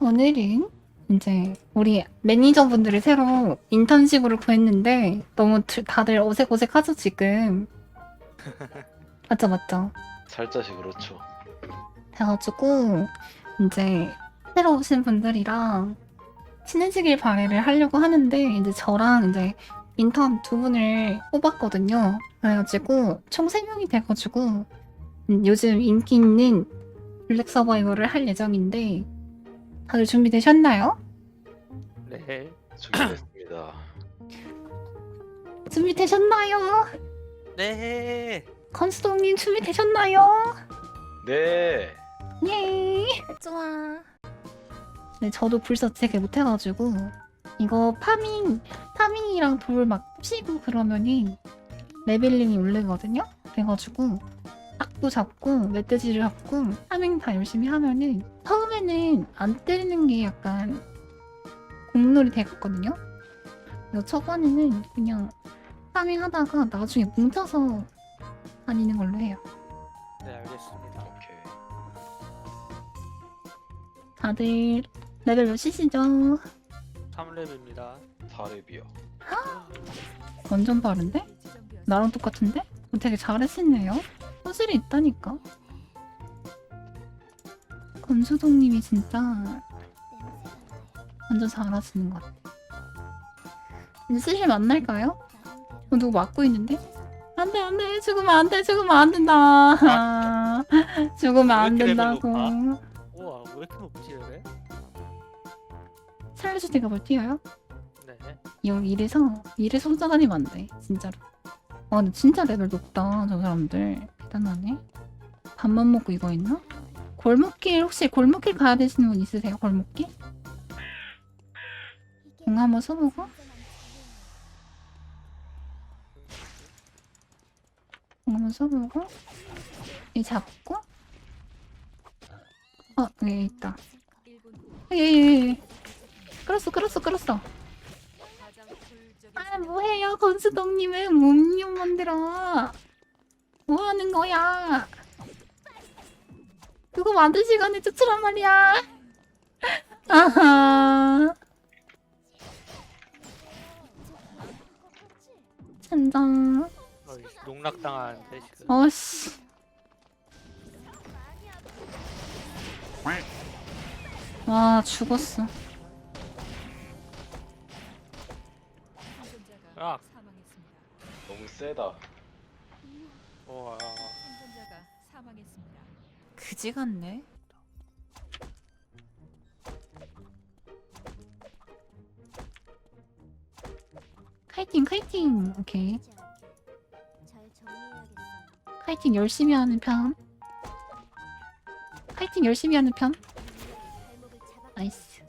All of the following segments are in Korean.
오늘은 이제 우리 매니저분들을 새로 인턴식으로 구했는데 너무 들- 다들 어색어색하죠 지금? 맞죠 맞죠? 살짝이 그렇죠. 그래가지고 이제 새로 오신 분들이랑 친해지길 바래를 하려고 하는데 이제 저랑 이제 인턴 두 분을 뽑았거든요. 그래가지고 총 3명이 돼가지고 음, 요즘 인기 있는 블랙 서바이벌을 할 예정인데 다들 준비되셨나요? 네. 준비됐습니다. 준비되셨나요? 네. 건수동님 준비되셨나요? 네. 예. 좋아. 네, 저도 불사 되게 못해가지고 이거 파밍, 파밍이랑 돌막 치고 그러면은 레벨링이 오르거든요. 그래가지고 딱도 잡고 멧돼지를 잡고 파밍 다 열심히 하면은 처음에는 안 때리는 게 약간 공놀이 돼갔거든요. 그래서 초반에는 그냥 파밍하다가 나중에 뭉쳐서 다니는 걸로 해요. 네, 알겠습니다. 오케이. 다들 레벨 몇이시죠? 3렙입니다. 4렙이요. 완전 빠른데? 나랑 똑같은데? 어, 되게 잘하시네요. 소질이 있다니까. 건수동님이 진짜 완전 잘하시는 것 같아. 이제 슬슬 만날까요? 어, 누구 맞고 있는데? 안 돼 안 돼 죽으면 안 돼 죽으면 안 된다. 죽으면 안 왜 이렇게 레벨 된다고. 우와, 왜 이렇게 높지, 레벨? 살려줄 때가 뭘 뛰어요? 네. 여기 이래서 이래서 혼자 다니면 안 돼. 진짜로. 와 근데 진짜 레벨 높다 저 사람들 대단하네. 밥만 먹고 이거 있나? 골목길 혹시 골목길 가야 되시는 분 있으세요? 골목길? 공 한번 써보고 공 한번 써보고 이 잡고 어 여기 있다. 예예예. 끌었어 끌었어 끌었어. 아 뭐해요 건수동님은 몸용 만들어. 뭐하는 거야? 그거 만들 시간에 쫓으란 말이야? 아하. 젠장. 어이, 농락당하는데, 지금. 어씨. 와 죽었어 너무 세다. 우와. 생존자가 사망했습니다. 그지 같네 카이팅 카이팅 오케이 잘 정리해야겠어요. 카이팅 열심히 하는 편 카이팅 열심히 하는 편 발목을 잡아. 나이스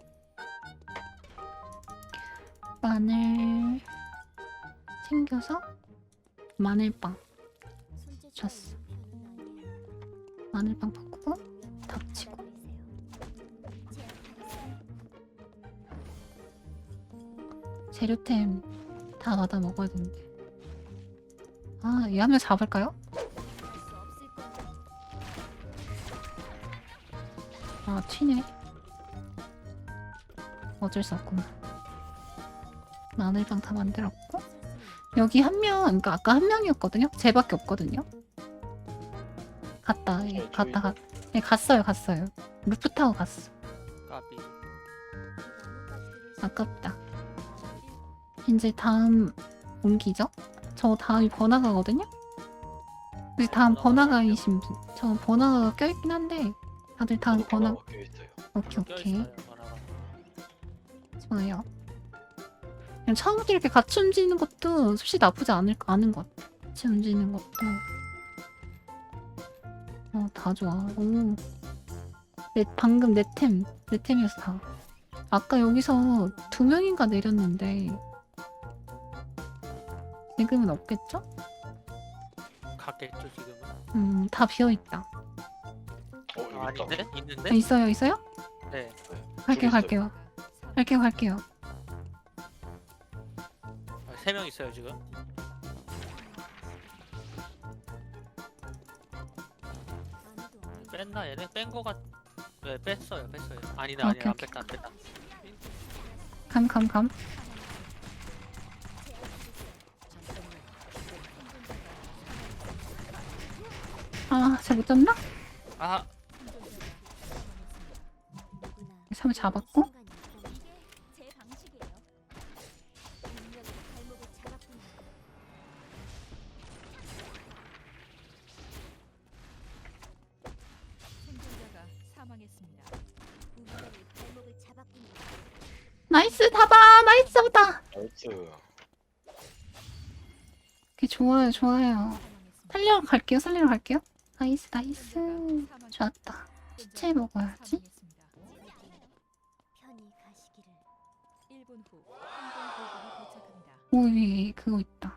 마늘 챙겨서 마늘빵 아니에요. 마늘빵 바꾸고. 제압하겠습니다. 재료템 다 받아 먹어야 되는데 아 얘 한 명 잡을까요? 아 튀네 어쩔 수 없구나 마늘빵 다 만들었고 여기 한 명, 그러니까 아까 한 명이었거든요. 쟤밖에 없거든요. 갔다, 예. 갔다, 갔, 예, 갔어요, 갔어요. 루프 타고 갔어. 까비. 아깝다. 이제 다음 옮기죠? 저 다음이 번화가거든요. 혹시 다음 번화가이신 분? 저 번화가가 껴있긴 한데 다들 다음 번화. 바뀌어 있어요. 오케이 오케이 껴있어요. 좋아요. 그냥 처음부터 이렇게 같이 움직이는 것도 솔직히 나쁘지 않을 않은 것 같아. 같이 움직이는 것도. 어, 다 좋아. 오. 내, 방금 내 템, 내 템이었어, 다. 아까 여기서 두 명인가 내렸는데, 지금은 없겠죠? 갔겠죠, 지금은. 음, 다 비어있다. 어, 여기 아, 있다. 아닌데? 아, 있는데? 있어요, 있어요? 네. 갈게요, 있어요. 갈게요. 갈게요, 갈게요. 아, 세명 있어요, 지금. 뺐나, 얘네? 뺀거 같... 네 뺐어요 뺐어요 아니다 오케이, 아니다 안 오케이. 뺐다 안 뺐다 감, 감, 감. 아, 잘 못 잡나? 아 삼을 잡았고. 나이스, 잡아! 나이스, 잡았다! 나이스. 오케이, 좋아요, 좋아요. 살리러 갈게요, 살리러 갈게요. 나이스, 나이스. 좋았다. 시체 먹어야지. 사망했습니다. 편히 가시기를. 1분 후 항공보급이 도착합니다. 오, 위에 그거 있다.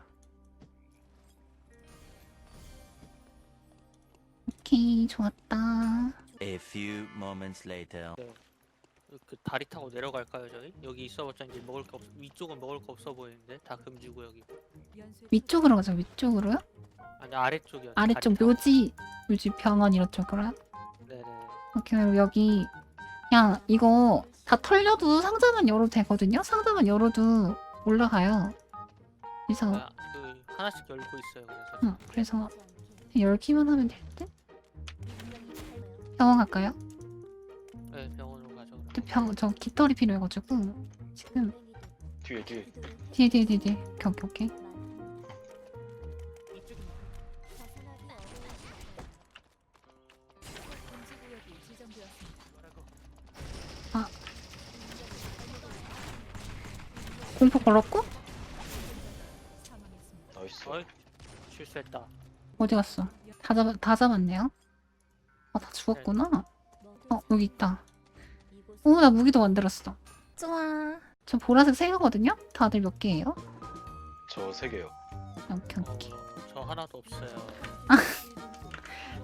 오케이, 좋았다. A few moments later. 그 다리 타고 내려갈까요 저희? 여기 있어봤자 이제 먹을 게 없. 위쪽은 먹을 거 없어 보이는데 다. 연쇄 위쪽으로 가자, 위쪽으로요? 아니 아래쪽이요. 아래쪽 묘지, 묘지 병원 이런 쪽으로요? 네네. 오케이, 그럼 여기 그냥 이거 다 털려도 상자만 열어도 되거든요? 상자만 열어도 올라가요. 그래서 아, 그 하나씩 열고 있어요. 그래서 응, 그래서. 열기만 하면 될 듯? 병원 갈까요? 네 병원 병, 저 깃털이 필요해가지고 지금 뒤에 뒤에. 뒤에 뒤에 뒤에 뒤에 오케이 오케이 오케이 지정되었습니다. 공포 걸었고. 나이스. 어이 실수했다. 어디 갔어? 다 잡, 다 잡았네요? 아 다 죽었구나 어 여기 있다 오나 무기도 만들었어 좋아 저 보라색 세 개거든요? 다들 몇 개예요? 저 세 개요. 오케이 오케이 어, 저 하나도 없어요. 아.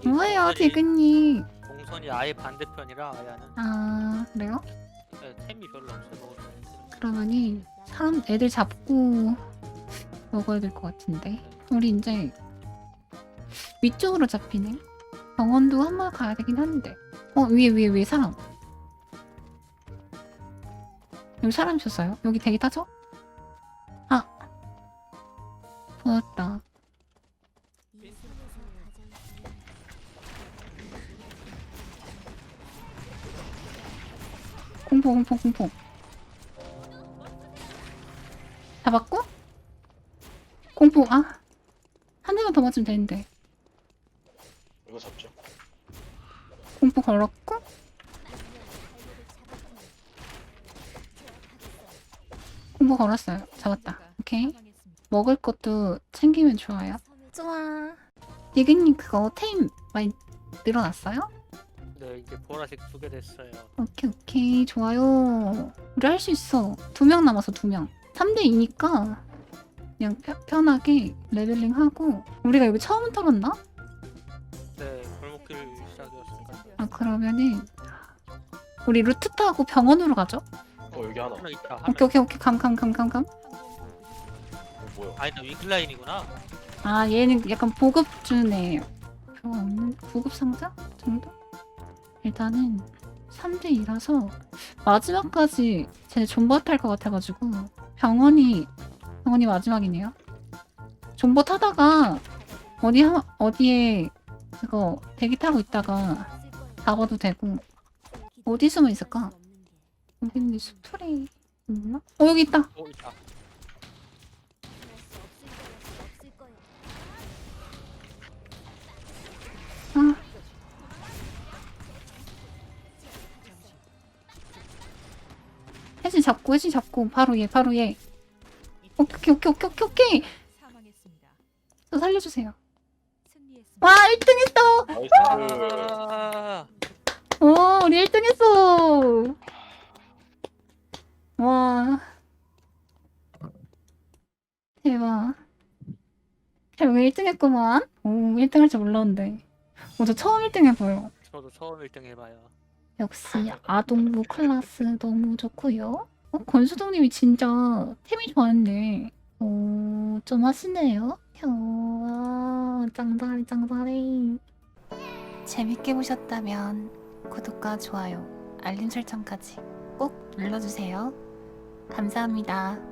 뭐예요 대근님 공선이 아예 반대편이라 아야는 아 그래요? 네, 템이 별로 없어요. 먹을 거. 그러면은 사람 애들 잡고 먹어야 될 것 같은데 우리 이제 위쪽으로 잡히네 병원도 한 번 가야 되긴 하는데 어 위에 위에 위에 사람 여기 사람 있었어요? 여기 대기 타죠? 아. 중요한 공포 공포 공포. 잡았고? 공포 아 한 대만 더 맞으면 되는데. 이거 잡죠. 공포 걸었고 공포 걸었어요 잡았다 오케이. 먹을 것도 챙기면 좋아요 좋아 니그님 그거 테임 많이 늘어났어요? 네 이제 보라색 두 개 됐어요. 오케이 오케이 좋아요 우리 할 수 있어 두 명 남아서 두 명 3대 2니까 그냥 펴- 편하게 레벨링 하고 우리가 여기 처음 털었나? 네 골목길 시작이었으니까. 아 그러면은 우리 루트 타고 병원으로 가죠? 어 여기 하나. 어 하나 있다. 하나. 오케이 오케이 오케이 감 감 감 감감 뭐야? 아니다 위클라인이구나. 아 얘는 약간 보급 애예요 별로 없는 보급 상자 정도? 일단은 3대 2라서 마지막까지 쟤네 존버 탈 것 같아가지고 병원이 병원이 마지막이네요 존버 타다가 어디 하, 어디에 그거 대기 타고 있다가 잡아도 되고 어디 숨어 있을까? 여기 있는 스프레이 있나? 어 여기 있다 어 있다. 아 혜진 잡고 혜진 잡고 바로 얘 바로 얘 오케이 오케이 오케이 오케이 오케이 사망했습니다. 저 살려주세요. 와 1등 했어 나이스. 아, 오 우리 1등 했어 와 대박 결국에 1등 했구만 오 1등 할 줄 몰랐는데 오 저 처음 1등 해봐요 저도 처음 1등 해봐요. 역시 아동부 클래스 너무 좋고요. 어, 권수동님이 진짜 템이 좋았는데 어, 좀 하시네요. 어, 짱잘해 짱잘해. 재밌게 보셨다면 구독과 좋아요, 알림 설정까지 꼭 눌러주세요. 감사합니다.